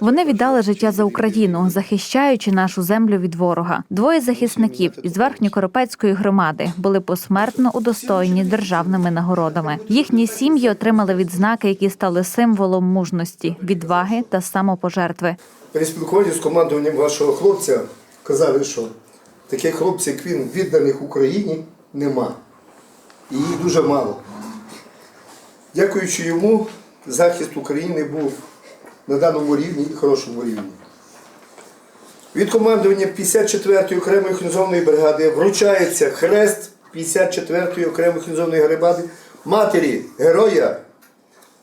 Вони віддали життя за Україну, захищаючи нашу землю від ворога. Двоє захисників із верхньокоропецької громади були посмертно удостоєні державними нагородами. Їхні сім'ї отримали відзнаки, які стали символом мужності, відваги та самопожертви. При спілкуванні з командуванням вашого хлопця казали, що таких хлопців, як він, відданих Україні, нема. І їх дуже мало. Дякуючи йому, захист України був на даному рівні і хорошому рівні. Від командування 54-ї окремої організованої бригади вручається хрест 54-ї окремої організованої бригади матері героя,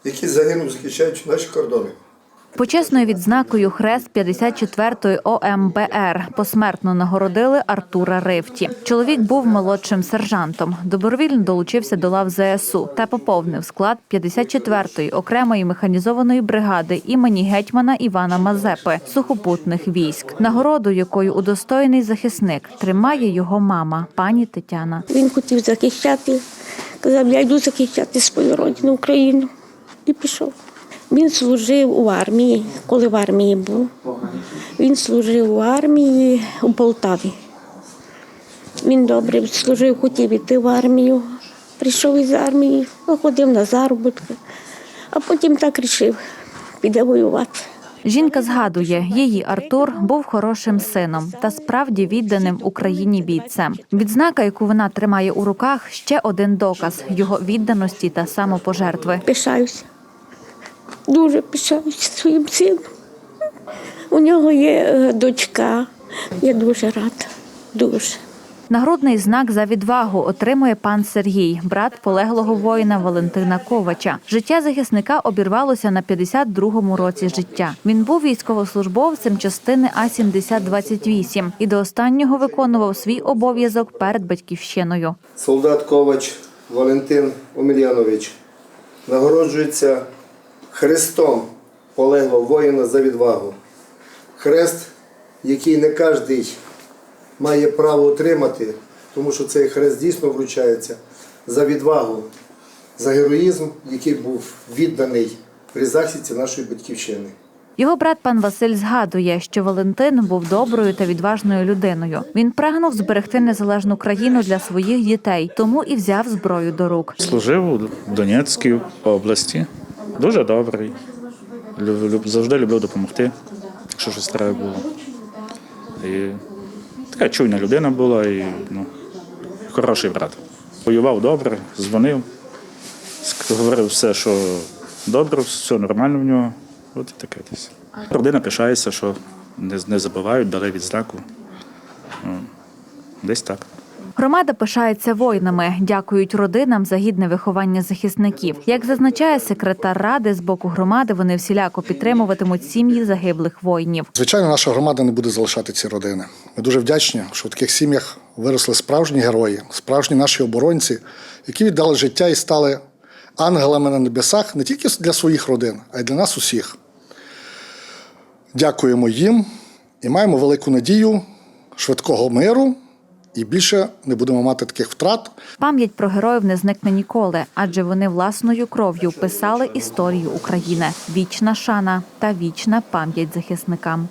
який загинув, захищаючи наші кордони. Почесною відзнакою хрест 54-ї ОМБР посмертно нагородили Артура Ривті. Чоловік був молодшим сержантом. Добровільно долучився до лав ЗСУ та поповнив склад 54-ї окремої механізованої бригади імені гетьмана Івана Мазепи сухопутних військ. Нагороду, якою удостоєний захисник, тримає його мама, пані Тетяна. Він хотів захищати, казав, я йду захищати свою родину, Україну. І пішов. Він служив у армії, коли в армії був. Він служив у армії у Полтаві. Він добре служив, хотів іти в армію. Прийшов із армії, ходив на заробітки, а потім так рішив, піде воювати. Жінка згадує, її Артур був хорошим сином та справді відданим Україні бійцем. Відзнака, яку вона тримає у руках, ще один доказ його відданості та самопожертви. Пишаюся. Дуже пишаюся своїм сином. У нього є е, дочка. Я дуже рада. Дуже. Нагрудний знак за відвагу отримує пан Сергій, брат полеглого воїна Валентина Ковача. Життя захисника обірвалося на 52-му році життя. Він був військовослужбовцем частини А 7028 і до останнього виконував свій обов'язок перед батьківщиною. солдат Ковач Валентин Омельянович нагороджується хрестом полеглого воїна за відвагу. Хрест, який не кожен має право отримати, тому що цей хрест дійсно вручається за відвагу, за героїзм, який був відданий при захисті нашої батьківщини. Його брат пан Василь згадує, що Валентин був доброю та відважною людиною. Він прагнув зберегти незалежну країну для своїх дітей, тому і взяв зброю до рук. Служив у Донецькій області. Дуже добрий. Люб- люб- завжди любив допомогти, якщо щось треба було. І така чуйна людина була і ну, хороший брат. Воював добре, дзвонив, говорив все, що добре, все нормально в нього. От і таке десь. Родина пишається, що не, не забувають, дали відзнаку. Десь так. Громада пишається воїнами, дякують родинам за гідне виховання захисників. Як зазначає секретар ради з боку громади, вони всіляко підтримуватимуть сім'ї загиблих воїнів. Звичайно, наша громада не буде залишати ці родини. Ми дуже вдячні, що в таких сім'ях виросли справжні герої, справжні наші оборонці, які віддали життя і стали ангелами на небесах не тільки для своїх родин, а й для нас усіх. Дякуємо їм і маємо велику надію швидкого миру і більше не будемо мати таких втрат. Пам'ять про героїв не зникне ніколи, адже вони власною кров'ю писали історію України. Вічна шана та вічна пам'ять захисникам.